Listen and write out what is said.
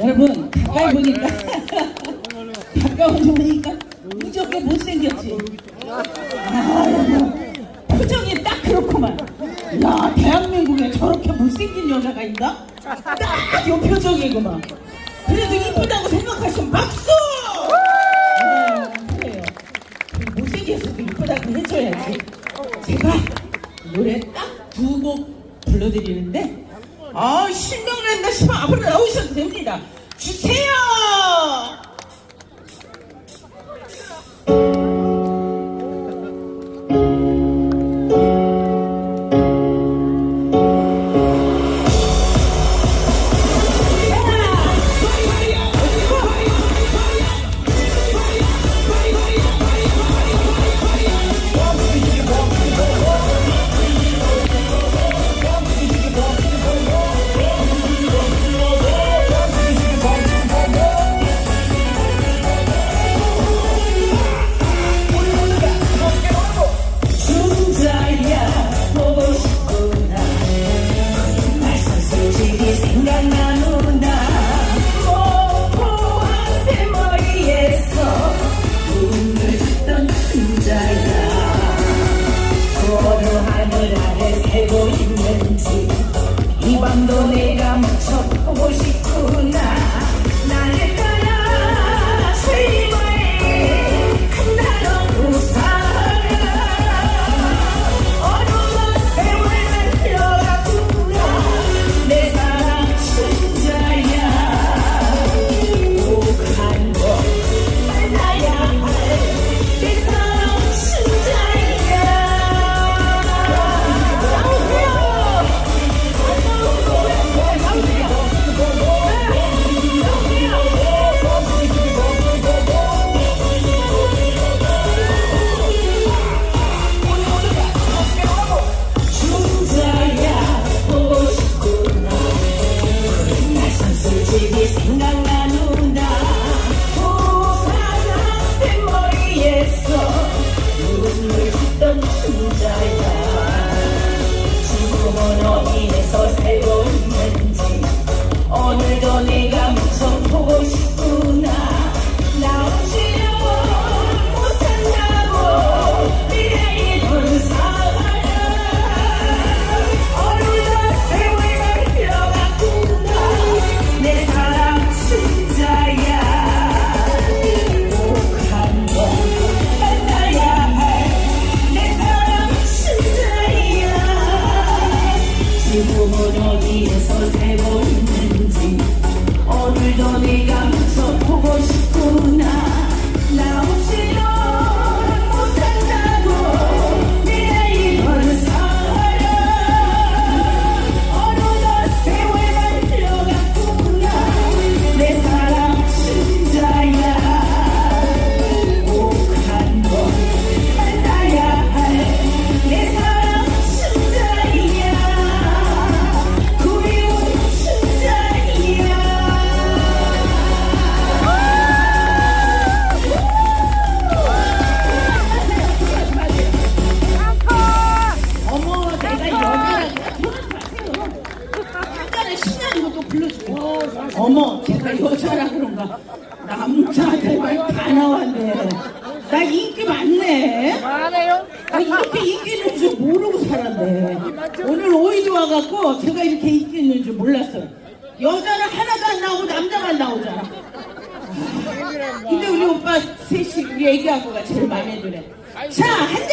여러분 가까이 보니까. 가까워서 보니까 무지하게 못생겼지? 아 여러분 표정이 딱 그렇구만. 야 대한민국에 저렇게 못생긴 여자가 있나? 딱요 표정이구만. 그래도 이쁘다고 생각하시면 박수! 네, 그래요. 못생겼어도 이쁘다고 해줘야지. 제가 노래 딱 두 곡 불러드리는데 아 신명난다 싶어 앞으로 나오셔도 됩니다. 주세요 어 불러주고 어머 제가 여자라 그런가. 남자들만 다 나왔네. 나 인기 많네. 많아요? 나 이렇게 인기 있는 줄 모르고 살았네. 오늘 오이도 와갖고 제가 이렇게 인기 있는 줄 몰랐어요. 여자는 하나도 안 나오고 남자만 나오잖아. 근데 우리 오빠 셋이 우리 애기하고가 제일 마음에 드네. 자 한